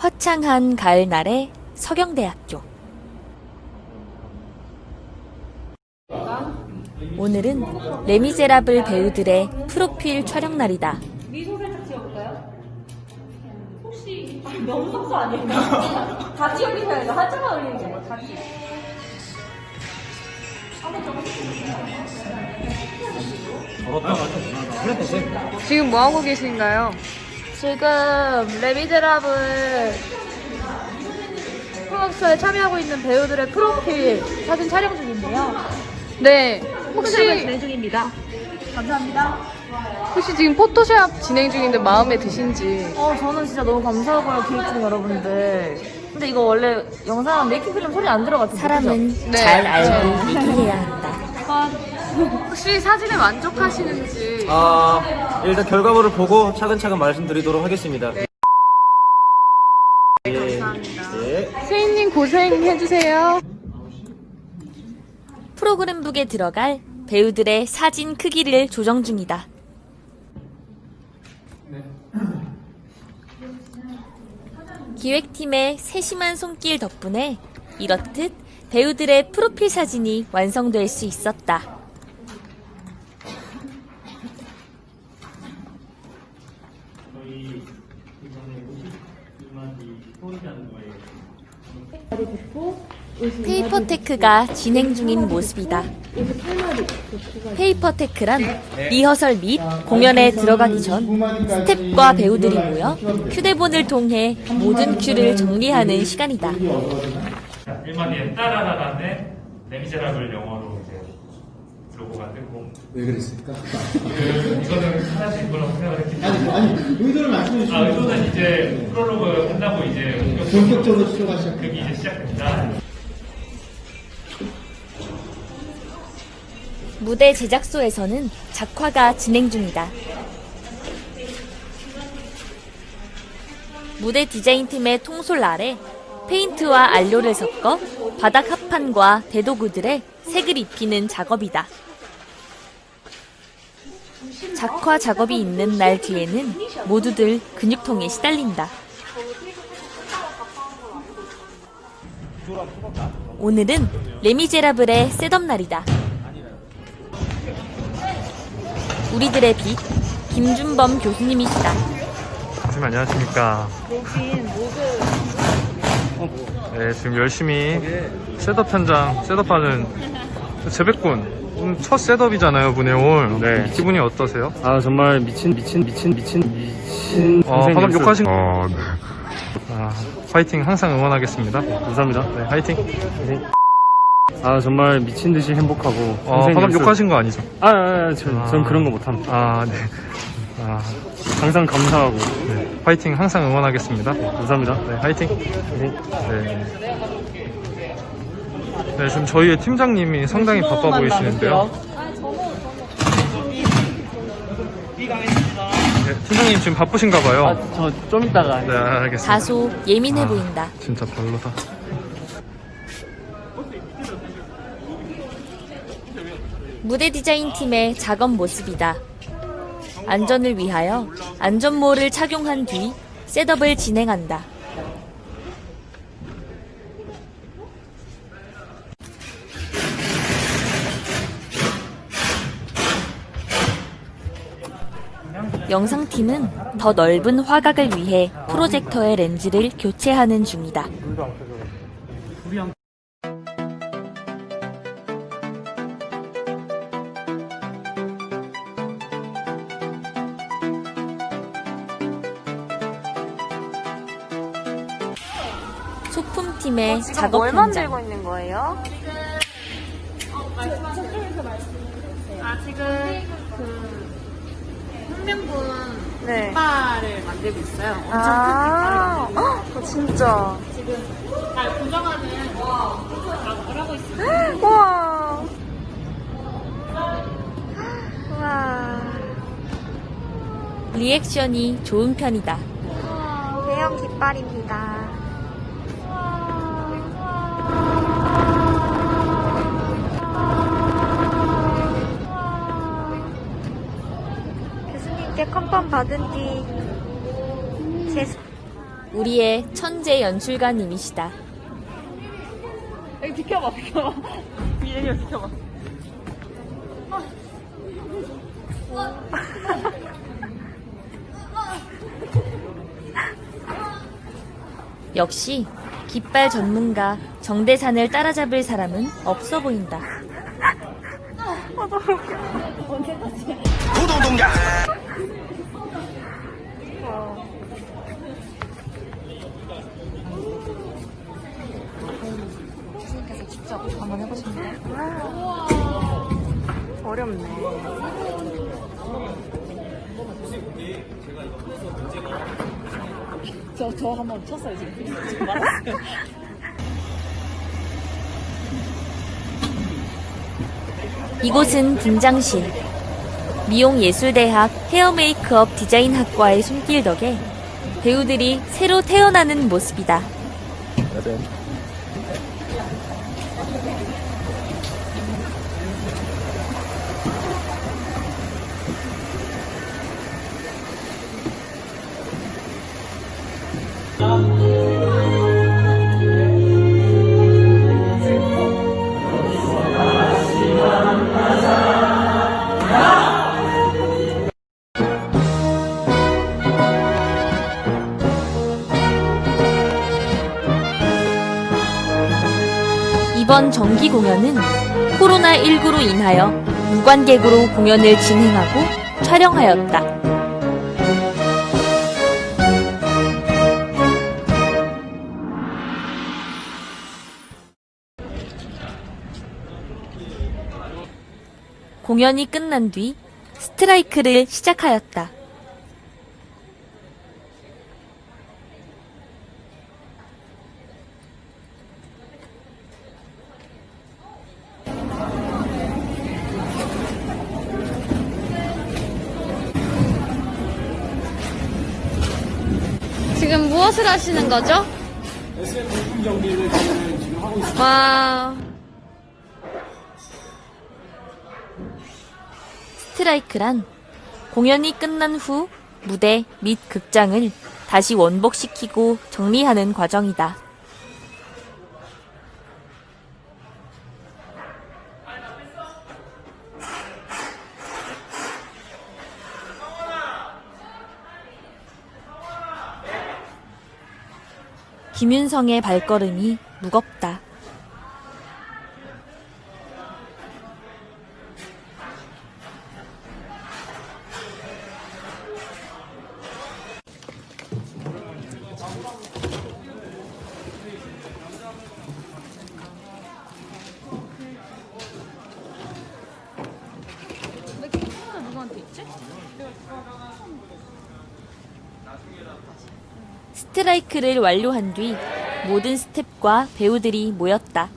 화창한 가을날의 서경대학교. 오늘은 레미제라블 배우들의 프로필 촬영 날이다. 미소 살짝 지어볼까요? 혹시 아, 아닐까? 돼. 올리는 게 아니라. 지금 뭐 하고 계신가요? 지금 레미제라블 프로덕션에 참여하고 있는 배우들의 프로필 사진 촬영 중인데요. 네. 혹시 혹시 진행 중입니다. 감사합니다. 혹시 지금 포토샵 진행 중인데 마음에 드신지? 어, 저는 진짜 너무 감사하고요, 기획진 여러분들. 근데 이거 원래 영상 메이킹 필름 소리 안 들어갔죠? 사람은 네. 잘 알고 얘기해야 한다. 혹시 사진에 만족하시는지? 아, 일단 결과물을 보고 차근차근 말씀드리도록 하겠습니다. 예, 감사합니다. 예. 세인님 고생해주세요. 프로그램북에 들어갈 배우들의 사진 크기를 조정 중이다. 기획팀의 세심한 손길 덕분에 이렇듯 배우들의 프로필 사진이 완성될 수 있었다. 페이퍼테크가 진행 중인 모습이다. 페이퍼테크란 리허설 및 공연에 들어가기 전 스텝과 배우들이 모여 휴대폰을 통해 모든 큐를 정리하는 시간이다. 1마디에 따라라라인데 레미제라블 영어로 이제 로고가 뜨고 왜 그랬을까? 그 이거는 하나씩 거라고 생각을 했기 때문에 아니, 아니, 의도를 말씀해 아 주시면 의도는 이제 프롤로그 끝나고 이제 본격적으로 시작하시죠. 그게 이제 시작됩니다. 무대 제작소에서는 작화가 진행 중이다. 무대 디자인 팀의 통솔 아래 페인트와 안료를 섞어 바닥 합판과 대도구들에 색을 입히는 작업이다. 작화 작업이 있는 날 뒤에는 모두들 근육통에 시달린다. 오늘은 레미제라블의 셋업 날이다. 우리들의 빛 김준범 교수님이시다. 선생님 안녕하십니까. 네, 지금 열심히 셋업 현장, 셋업하는 재백군. 오늘 첫 셋업이잖아요, 문해올. 네. 기분이 어떠세요? 아 정말 미친 미친 미친 미친 미친 어, 선생님 방금 수- 욕하신 거. 아, 화이팅 항상 응원하겠습니다. 감사합니다. 네, 화이팅. 아 정말 미친 듯이 행복하고 어, 선생님 방금 수- 욕하신 거 아니죠? 아, 아, 아 전, 아. 전 그런 거 못합니다. 아, 네. 아, 항상 감사하고 네. 화이팅 항상 응원하겠습니다. 감사합니다. 네, 화이팅. 네. 네, 지금 저희의 팀장님이 상당히 바빠 보이시는데요. 네, 팀장님 지금 바쁘신가 봐요. 저 좀 이따가 네, 알겠습니다. 다소 예민해 아, 보인다. 진짜 별로다. 무대 디자인 팀의 작업 모습이다. 안전을 위하여 안전모를 착용한 뒤 셋업을 진행한다. 영상팀은 더 넓은 화각을 위해 프로젝터의 렌즈를 교체하는 중이다. 소품팀의 작업 현장. 있는 거예요? 아, 지금 그 혁명군 네. 깃발을 만들고 있어요. 엄청 아, 큰 깃발을 만들고 헉, 진짜. 지금 잘 고정하는 작업을 하고 있습니다. 우와. 우와. 리액션이 좋은 편이다. 대형 깃발입니다. 이렇게 컨펌 받은 뒤 제... 우리의 천재 연출가님이시다. 여기 비켜봐, 비켜봐. 미래를 비켜봐. 역시 깃발 전문가 정대산을 따라잡을 사람은 없어 보인다. 어렵네. 저, 저 한번 쳤어요, 지금. 맞았어요. 이곳은 분장실. 미용예술대학 헤어메이크업 디자인학과의 손길 덕에 배우들이 새로 태어나는 모습이다. 이번 정기 공연은 코로나19로 인하여 무관객으로 공연을 진행하고 촬영하였다. 공연이 끝난 뒤 스트라이크를 시작하였다. 지금 무엇을 하시는 거죠? 와. 스트라이크란 공연이 끝난 후 무대 및 극장을 다시 원복시키고 정리하는 과정이다. 김윤성의 발걸음이 무겁다. 스트라이크를 완료한 뒤 모든 스텝과 배우들이 모였다.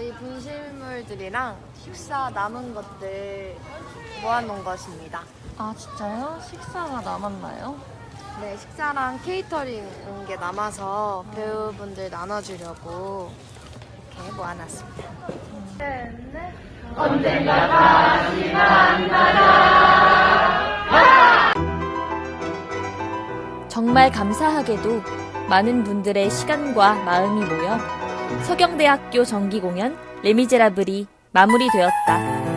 저희 분실물들이랑 식사 남은 것들 모아놓은 것입니다. 아, 진짜요? 식사가 남았나요? 네, 식사랑 케이터링 온게 남아서 배우분들 나눠주려고 이렇게 모아놨습니다. 정말 감사하게도 많은 분들의 시간과 마음이 모여 서경대학교 정기 공연 레미제라블이 마무리되었다.